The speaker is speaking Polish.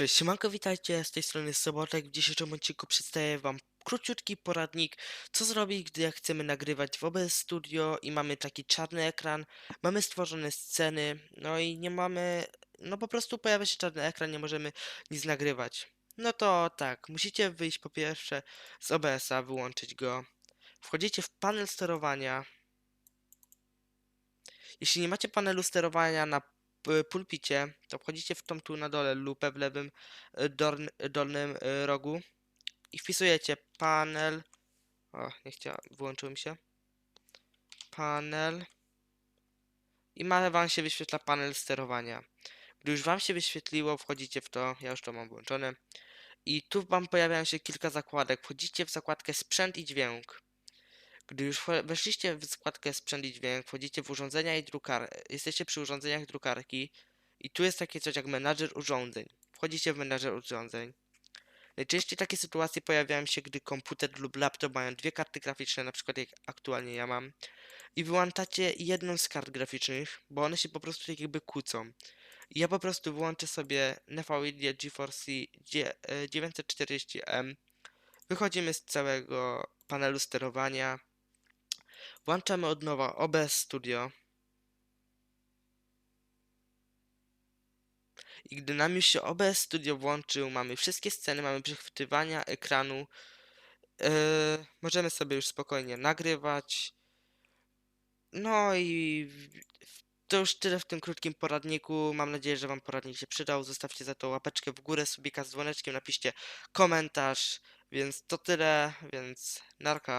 Cześć, siemanko, witajcie, z tej strony Sobotek. W dzisiejszym odcinku przedstawię wam króciutki poradnik, co zrobić, gdy chcemy nagrywać w OBS Studio i mamy taki czarny ekran, mamy stworzone sceny, no i nie mamy, no po prostu pojawia się czarny ekran, nie możemy nic nagrywać. No to tak, musicie wyjść po pierwsze z OBS-a, wyłączyć go. Wchodzicie w panel sterowania. Jeśli nie macie panelu sterowania na pulpicie, to wchodzicie w tą tu na dole lupę w lewym y, dorn, dolnym y, rogu i wpisujecie panel. O, nie chciała, wyłączył mi się. Panel. I ma wam się wyświetla panel sterowania. Gdy już wam się wyświetliło, wchodzicie w to, ja już to mam włączone. I tu wam pojawiają się kilka zakładek. Wchodzicie w zakładkę sprzęt i dźwięk. Gdy już weszliście w zakładkę sprzęt i dźwięk, wchodzicie w urządzenia i drukar. Jesteście przy urządzeniach drukarki i tu jest takie coś jak menadżer urządzeń. Wchodzicie w menadżer urządzeń. Najczęściej takie sytuacje pojawiają się, gdy komputer lub laptop mają dwie karty graficzne, na przykład jak aktualnie ja mam, i wyłączacie jedną z kart graficznych, bo one się po prostu tak jakby kłócą. Ja po prostu wyłączę sobie NVIDIA GeForce G- e, 940M. Wychodzimy z całego panelu sterowania. Włączamy od nowa OBS Studio. I gdy nam już się OBS Studio włączył, mamy wszystkie sceny, mamy przechwytywania ekranu. Yy, możemy sobie już spokojnie nagrywać. No i to już tyle w tym krótkim poradniku. Mam nadzieję, że Wam poradnik się przydał. Zostawcie za to łapeczkę w górę, subika z dzwoneczkiem, napiszcie komentarz. Więc to tyle, więc narka.